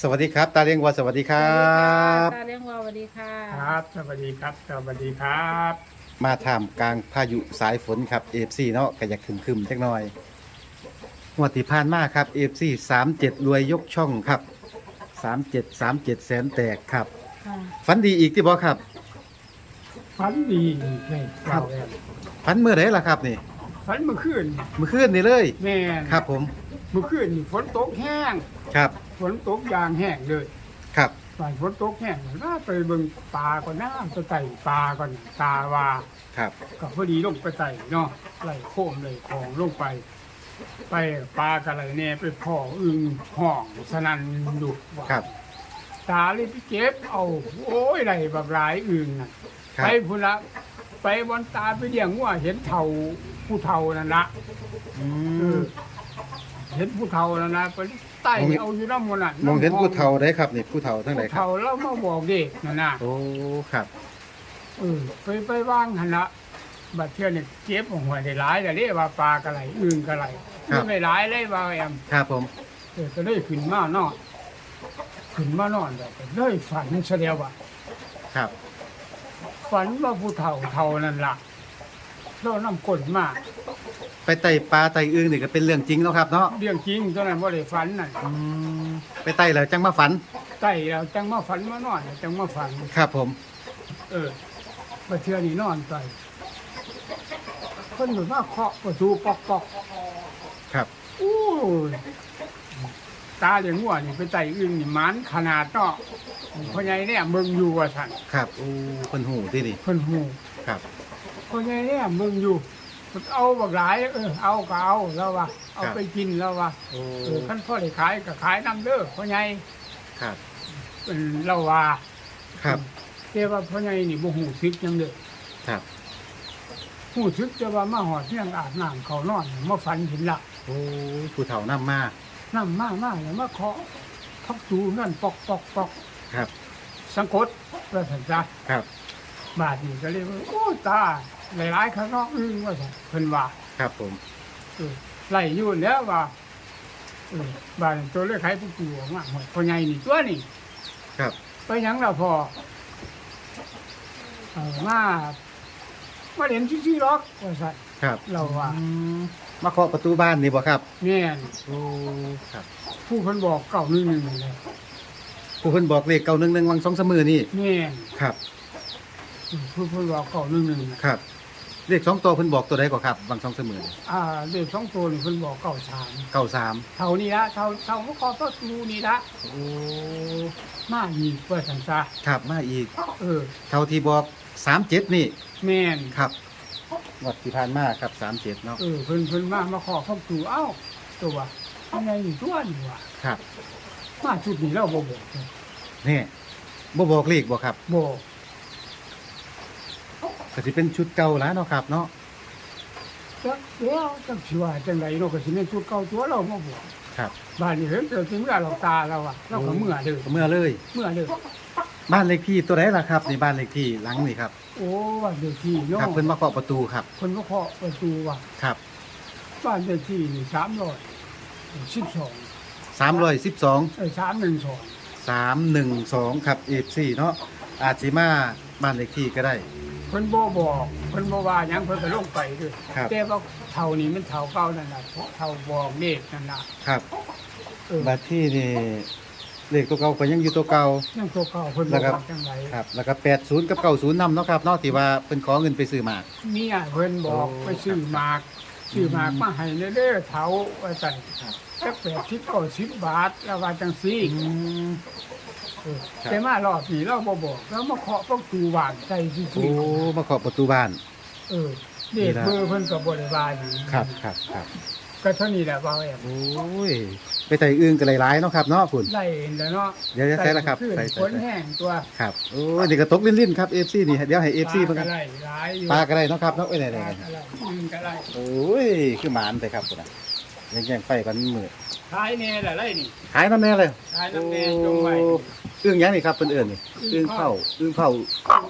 สวัสดีครับตาเลียงวัวสวัสดีครับ ตาเลี้ยงวัวสวัสดีค่ะครับ สวัสดีครับ สวัสดีครับ มาท่ามกลางพายุสายฝนครับเอฟซีเนาะก็อยากคึมๆจักหน่อยงวดที่ผ่านมาครับเอฟซีสามเจ็ดรวยยกช่องครับสามเจ็ดสามเจ็ดแสนแตกครับค่ะฝันดีอีกที่บอครับฝันดีนี่ครัเราบเองฝันเมื่อไหร่ล่ะครับนี่ฝันเมื่อคืนเมื่อคืนนี่เลยแม่นครับผมเมื่อคืนนี่ฝนตกแห้ง ครับ ฝนตกอย่างแห้งเลยครับฝ่ายฝนตกแห้งน่าไปเบิ่งปลาก่อนน้ำจะไต่ปลาก่อนตาว่าครับ ก็พอดีลงไปไต่เนาะไหลโค้มเลยของลงไป ไปปลากระไรแน่ไปพ่ออึงห้องสนันดุว่าครับ ตาเลยไปเก็บเอา โอ้ยไรแบบหลายอึงน่ะครัไปบพุ่นละไปบอนตาไปเลี้ยงงัวเห็นเท่าผู้เท่านั่นละ อืเอมอ เห็นผู้เท่านั่นนะไปไต่มองเห็นเอาอยู่น้ำมันน่ะมองเห็นำผู้เฒ่าได้ครับนี่ผู้เฒ่าทั้งหลายผู้ครับเท่าแล้วมาบอกเด็กนั่นน่ะโอ้ครับ เออไปไปว่างหันละบัดเที่ยวนี่เก็บหัวได้หลายแต่เรียกว่าปลากระไรอึ่งกระไรไม่หลายเลยว่าแอมครับผมเออก็เลยขึ้นมานอนขึ้นมานอนแบบเลยฝันเสียแล้วว่า ครับฝันว่าผู้เฒ่าเท่านั่นล่ะเราน้ำกลนมาก ไปไต่ปลาไต่อึ่งนี่ก็เป็นเรื่องจริงเนาะครับเนาะเรื่องจริงตัวนั้นว่าได้ฝันนั่นอืมไปไต่แล้วจังมาฝันใต้เราจังมาฝันมานอนจังมาฝัน ครับผม เออมาเทื่อนี่นอนไปคนเหมือนว่าเคาะประตูปอกปอกครับ อู้ยตาเลี้ยงวัวนี่ไปไต่อึ่งนี่หมันขนาดเนาะพ่อใหญ่เนี่ยมึงอยู่ว่าท่านครับโอ้เพิ่นหูที่นี่เพิ่นหูครับพ่อใหญ่เนี่ยมึงอยู่ เอาบักหลายเออเอาก็เอาแล้วว่าเอาไปกินแล้วว่าโอ้เออขั้นพ่อได้ขายก็ขายน้ำเด้อพ่อใหญ่ครับเป็นเล่าว่าครับแต่ว่าพ่อใหญ่นี่บ่หูซึกหยังเด้อครับหูซึกจะว่ามาหอดเที่ยงอาบน้ำเขานอนมาฝันเห็นละโอ้ผู้เฒ่านำมาน้ำมากมากเลยมาเคาะทับตูนั่นปอกปอกปอกครับ สังกตว่าสันจ้ะครับบาดนี่ก็เลยว่าโอ้ตา หลายๆข้างนอกอึ้งว่าสันเพิ่นว่าครับผม เออไล่อยู่แล้วว่าเออบาดนี่ตัวเลขใครผู้ตัวมาหมดพ่อใหญ่นี่ตัวนี่ครับ ไปหยังเราพอเออมามาเห็นชื่อๆหรอกว่าสันครับเราว่าอืมมาเคาะประตูบ้านนี่บ่ครับ แม่นโอ้ครับผู้คนบอกเก่าหนึ่งหนึ่งเลยผู้เพิ่นบอกเลขเก่าหนึ่งหนึ่งวังสองสามมือนี่แม่นครับ ผู้คนบอกเก่าหนึ่งหนึ่งครับ เลขสองตัวเพิ่นบอกตัวใดก็ครับวังสองสามมือนี่อ่าเด็กสองตัวนี่คนบอกเก่าสามเก้าสามเท่านี้ละเท่าเท่าก็ขอก็ดูนี่ละโอ้มาอีกเพื่อสันซาครับมาอีก เออ เท่าที่บอกสามเจ็ดนี่แม่นครับงวดที่ผ่านมาครับสามเจ็ดเนาะเออเพิ่นเพิ่นมามาขอข้อตูเอ้าตัวยังไงนี่ตัวนี่วะครับมาจุดนี้เราบ่บอกนี่บ่บอกเลขบ่ครับบอก ก็สิเป็นชุดเก่าแล้วเนาะครับ เนาะจักเดียวจักสิว่าจังไดเนาะก็สิเป็นชุดเก่าตัวเรามาบอกครับบ้านนี้เห็นเจอสิเมื่อเราตาเราอะเราก็เมื่อเด้อเมื่อเลย เมื่อเด้อบ้านเลขที่ตัวไหนล่ะครับในบ้านเลขที่หลังนี่ครับ โอ้บ้านเลขที่เนาะครับเพิ่นมาเคาะประตูครับคนก็เคาะประตูว่ะครับ บ้านเลขที่นี่สามร้อยสิบสอง312เอ้ยสามหนึ่งสอง312ครับ14เนาะอาจสิมาบ้านเลขที่ก็ได้ เพิ่นบ่บอกเพิ่นบ่ว่าหยังเพิ่นก็ลงไปด้วยครับ แต่ว่าเท่านี้มันเท่าเก่านั่นน่ะเท่าบอกเลขนั่นน่ะครับเออบัดที่นี่เลขตัวเก่าก็ยังอยู่ตัวเก่า ยังตัวเก่าเพิ่นแล้บ่วครับบอกจังไดครับแล้วก็80กับ90นำเนาะครับเนาะที่ว่าเพิ่นขอเงินไปซื้อหมาก เมียเพิ่นบอกโอ้ไปซื้อหมาก ซื้อหมากมาให้เด้อๆเท่าว่าซั่นครับจัก80 90บาทแล้วว่าจังซี่อืมเออครับแต่มารอบนี้เราบ่บอกแล้วมาเคาะประตูบ้านใจซื่โอ้อมาเคาะประตูบ้าน ๆเออเด็กเบอร์เพิ่นก็บ่ได้ว่าอยู่ครับครับครับ ก็เท่านี้แหละว่าแอมโอ้ย ไปไต่อึ้งกันหลายๆเนาะครับเนาะคุณ ไล่แล้วเนาะเดี๋ยวจะใส่ละครับขึ้นใส่ฝใส่นแห้งตัวครับ โอ้ยนี่ก็ตกลิ้นๆครับ FC นี่เดี๋ยวให้ FC เพิ่นปกัลานก็ไล่หลายอยู่ปลาก็ได้เนาะครับเนาะเอ้ยไหนปลาก็ไล่ยิงก็ไล่ๆโอ้ย คือหมานแต่ครับคุณน่ะยังแย่งไฟกันมือขายแน่แหละไล่นี่ขายน้ำแน่เลยขายน้ำแน่จงไว้โอ้อึ้งหยังนี่ครับเพิ่นเอิ้นนี่อึ้งเผาอึ้งเผา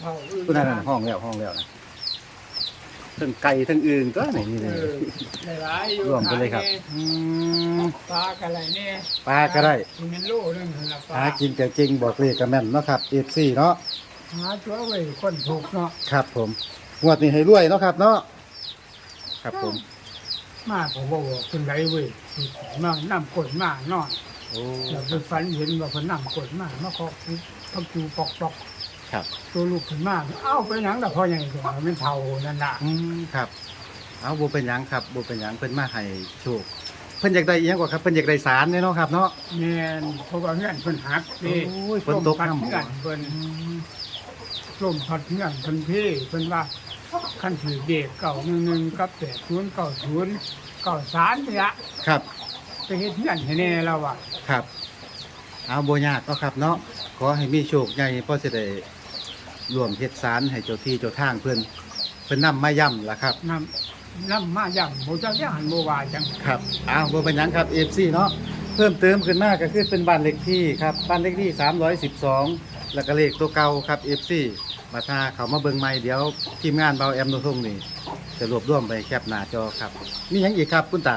เผาอื่นตัวนั้นน่ะห้องแล้วห้องแล้วนะ ทั้งไก่ทั้งอื่นก็นี่นี่เอเลยอหลายๆอยู่ร่วมกันเลยครับอืมปลาก็อะไรเนี่ยปลาก็ได้กินเป็นโลนึงละปลาหากินแต่จริงบอกเลขกับแม่นเนาะครับ FC เนาะหาตัวไว้คนถูกเนาะครับ ผมงวดนี้ให้รวยเนาะครับ เนาะครับผม มาผมบอกว่าคนไรเว้ยมานํกดมานอนโอ้เราไปฝันเห็นว่าคนนํกดมามาเคาะพักจูปอกปอก ครับตัวลูกขึ้นมาเอ้าไปหนังแต่พอใหญ่ตัวมันเท่านั่นน่ะอืมครับ เอาบ่เป็นหยังครับบ่เป็นหยังเพิ่นมาให้โชคเพิ่นอยากได้อีหยังกว่าครับเพิ่นอยากได้สารเนี่ยเนาะครับเนาะ แม่นเพราะว่าเงื่อนเพิ่นหักนี่โอ้ยฝนตกพัดน้ำ เงื่อนเพิ่นลมพัดเงื่อนเพิ่นพี่เพิ่นว่าขั้นถือเด็กเก่าหนึ่งหนึ่งกับแปดศูนย์เก่าศูนย์เก่าสามเนี่ยครับไปเฮ็ดเงื่อนให้แน่แล้วว่ะครับ เอาบ่ยากเนาะครับเนาะขอให้มีโชคใหญ่พอสิได้ ร่วมเฮ็ดสารให้เจ้าที่เจ้าทางเพิ่นเพิ่นนำมาย่ำล่ะครับนำนำมาอย่างโมจักอย่างหันโมวาจังครับเอาบ่เป็นหยังครับ FC เนาะเพิ่มเติมขึ้นมาก็คือเป็นบ้านเลขที่ครับบ้านเลขที่ 312 แล้วก็เลขตัวเก่าครับ FC มาถ้าเขามาเบิ่งใหม่เดี๋ยวทีมงานเบาแอมโนทงนี่จะรวบรวมไปแคปหน้าจอครับมีหยังอีกครับคุณตา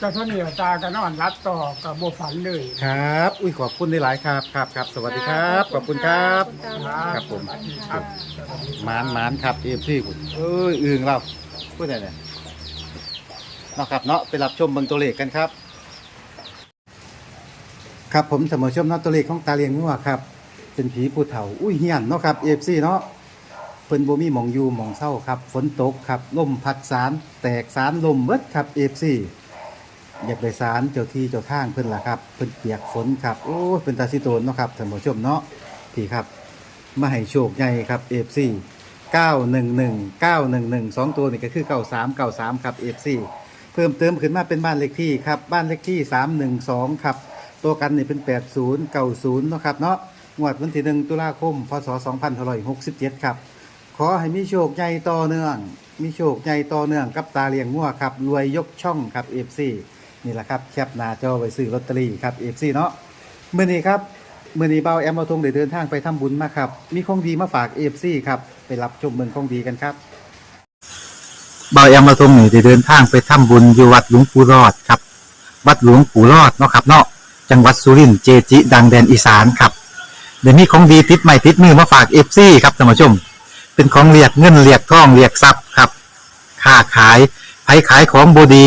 ก็เท่านี้ตาก็นอนรับต่อกับโบฝันเลยครับ อุ้ยขอบคุณหลายๆครับครับครับ สวัสดีครับ ขอบคุณครับ ครับผม ครับหมานหมานครับ FC คุณเอ้ยอึงเราพูดได้เนี่ยเนาะครับเนาะไปรับชมเบิ่งตัวเลขกันครับ ครับผมเสมอชมเนาะตัวเลขของตาเลียงงัวครับ เป็นผีผู้เฒ่า อุ้ยเฮียนเนาะครับ FC เนาะเพิ่นบ่มีหมองอยู่หมองเศร้าครับ ฝนตกครับลมพัดสารแตกสารลมเบิดครับ FC อยากได้สารเจ้าที่เจ้าทางเพิ่นล่ะครับเพิ่นเปียกฝนครับโอ้เป็นตาสิโตนเนาะครับท่านผู้ชมเนาะพี่ครับมาให้โชคใหญ่ครับ FC 911 911 2ตัวนี่ก็คือ93 93ครับ FC เพิ่มเติมขึ้นมาเป็นบ้านเลขที่ครับบ้านเลขที่312ครับตัวกันนี่เป็น80 90เก่าศูนย์เนาะครับเนาะงวดวันที่1ตุลาคมพศ2567ครับขอให้มีโชคใหญ่ต่อเนื่อง มีโชคใหญ่ต่อเนื่องกับตาเลียงงัวครับรวยยกช่องครับ FC นี่แหละครับแคปหน้าจอไว้ซื้อลอตเตอรี่ครับ FC เนาะเมื้อนี้ครับเมื่อนี้เบาแอมมาทงได้เดินทางไปทำบุญมาครับ มีของดีมาฝากเอฟซีครับไปรับชมเมืองของดีกันครับเบาแอมมาทงนี่ได้เดินทางไปทำบุญอยู่วัดหลวงปู่รอดครับ วัดหลวงปู่รอดเนาะครับเนาะจังหวัดสุรินทร์เจจิ ดังแดนอีสานครับเดี๋ยวนี้ของดีติดใหม่ติดมือมาฝากเอฟซีครับท่านผู้ชม เป็นของเรียกเงินเรียกทองเรียกทรัพย์ครับ ค้าขายไผขายของบดี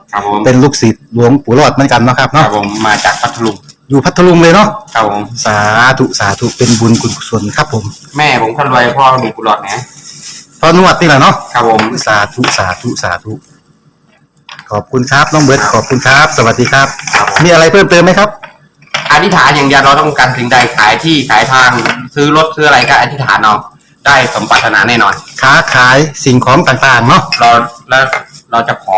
ครับผมเป็นลูกศิษย์หลวงปู่รอดเหมือนกันเนาะครับครัเนาะบผมมาจากพัทลุงอยู่พัทลุงเลยเนาะครับผมสาธุสาธุเป็นบุญคุณกุศลครับผมแม่ผมคนรวยพ่อมีกุหลาบนะพอนวดนี่แหละเนาะครับผมสาธุสาธุสาธุ ขอบคุณครับน้องเบิร์ตขอบคุณครับ สวัสดีครับ ครับผมมีอะไรเพิ่มเติมไหมครับ อธิษฐานอย่างเดียวเราต้องการสิ่งใดขายที่ขายทางซื้อรถซื้ออะไรก็อธิษฐานเอาได้สมปรารถนาแน่นอน ค้าขายสิ่งของต่างๆเนาะเราแล้วเราจะขอ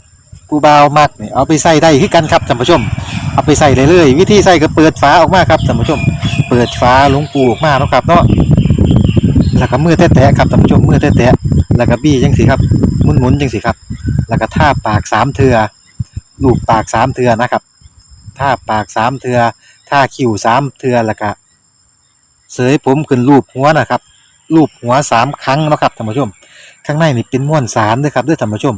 ผู้บ่าวมักนี่เอาไปใส่ได้คือกันครับท่านผู้ชม เอาไปใส่เลยเลยวิธีใส่ก็เปิดฝาออกมาครับท่านผู้ชม เปิดฝาหลวงปูออกมาเนาะครับเนาะแล้วก็มือแตะๆครับท่านผู้ชมมือแตะๆแล้วก็บี้จังสิครับหมุนๆจังสิครับ แล้วก็ท่าปากสามเทือลูบปากสามเทือนะครับท่าปากสามเทือท่าคิ้วสามเทือแล้วก็เสยผมขึ้นรูปหัวนะครับรูปหัวสามครั้งนะครับท่านผู้ชม ข้างในนี่เป็นม้วนสารด้วยครับด้วยท่านผู้ชม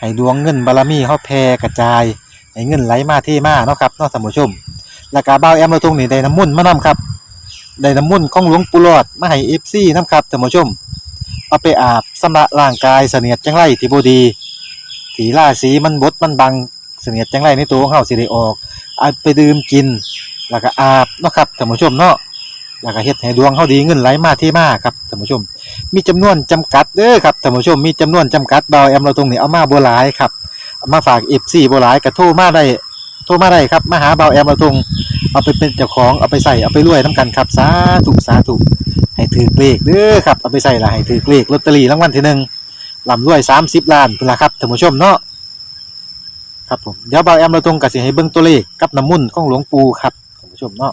ให้ดวงเงินบารมีเขาแผ่กระจาย ให้เงินไหลมาที่มาเนาะครับเนาะท่านผู้ชม แล้วก็เบาแอมเราทงนี่ได้น้ำมุ่นมานํครับได้น้ำมุ่นของหลวงปู่หลอดมาให้เอฟซีนํครับท่านผู้ชม เอาไปอาบสำระร่างกายเสนียดจังไรที่บดีสีล่าสีมันบดมันบังเสนียดจังไรในตัวของเฮาสิได้ออกเอาไปดื่มกิน แล้วก็อาบเนาะครับท่านผู้ชมเนาะ แล้วก็เฮ็ดให้ดวงเฮาดีเงินไหลมาที่มาครับท่านผู้ชม มีจำนวนจำกัดเด้อครับท่านผู้ชมมีจำนวนจำกัดเบาแอมเราตรงนี้เอามาบ่หลายครับเอามาฝาก FC บ่หลายก็โทรมาได้โทรมาได้ครับมาหาเบาแอมเราตรงเอาไปเป็นเจ้าของเอาไปใส่เอาไปรวยนํกันครับสาธุสาธุให้ถือเลขเด้อครับเอาไปใส่ละให้ถือเลขลอตเตอรี่รางวัลที่หนึ่งลำรวย30ล้านพุ่นละครับท่านผู้ชมเนาะครับผมเดี๋ยวเบาแอมเราตรงกับสิให้เบิ่งตัวเลขกับน้ำมุ่นของหลวงปู่ครับท่านผู้ชมเนาะ